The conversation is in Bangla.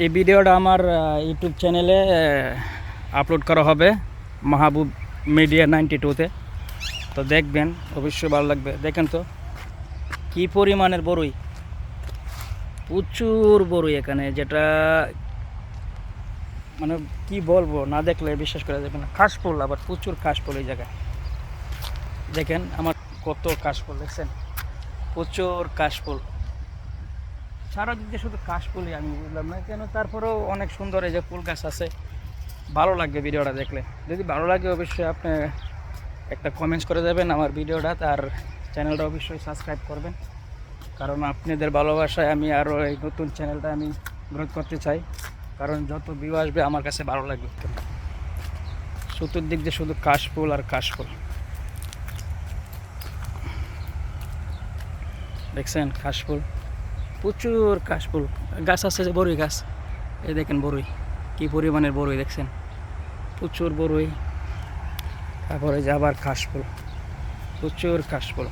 এই ভিডিওটা আমার ইউটিউব চ্যানেলে আপলোড করা হবে মাহবুব মিডিয়া নাইনটি টুতে। তো দেখবেন, অবশ্যই ভালো লাগবে। দেখেন তো, কি পরিমাণের বড়ই প্রচুর বড়ই এখানে, যেটা মানে কি বলব, না দেখলে বিশ্বাস করা যাবে না। কাশফুল, আবার প্রচুর কাশফুল এই জায়গায়। দেখেন আমার কত কাশফুল, দেখছেন? প্রচুর কাশফুল। সারা দিক দিয়ে শুধু কাশফুলই আমি বুঝলাম না, কেন তারপরেও অনেক সুন্দর এই যে ফুল গাছ আছে। ভালো লাগবে ভিডিওটা দেখলে। যদি ভালো লাগে অবশ্যই আপনি একটা কমেন্টস করে দেবেন আমার ভিডিওটা, তার চ্যানেলটা অবশ্যই সাবস্ক্রাইব করবেন। কারণ আপনাদের ভালোবাসায় আমি আরও এই নতুন চ্যানেলটা আমি গ্রোথ করতে চাই। কারণ যত ভিউ আসবে আমার কাছে ভালো লাগবে। চতুর্দিক দিয়ে শুধু কাশফুল আর কাশফুল। দেখছেন কাশফুল? প্রচুর কাশফুল গাছ আছে যে বড়ই গাছ। এই দেখেন বড়ই, কি পরিমাণের বড়ই দেখছেন? প্রচুর বড়ই। তারপরে যে আবার কাশফুল প্রচুর কাশফুল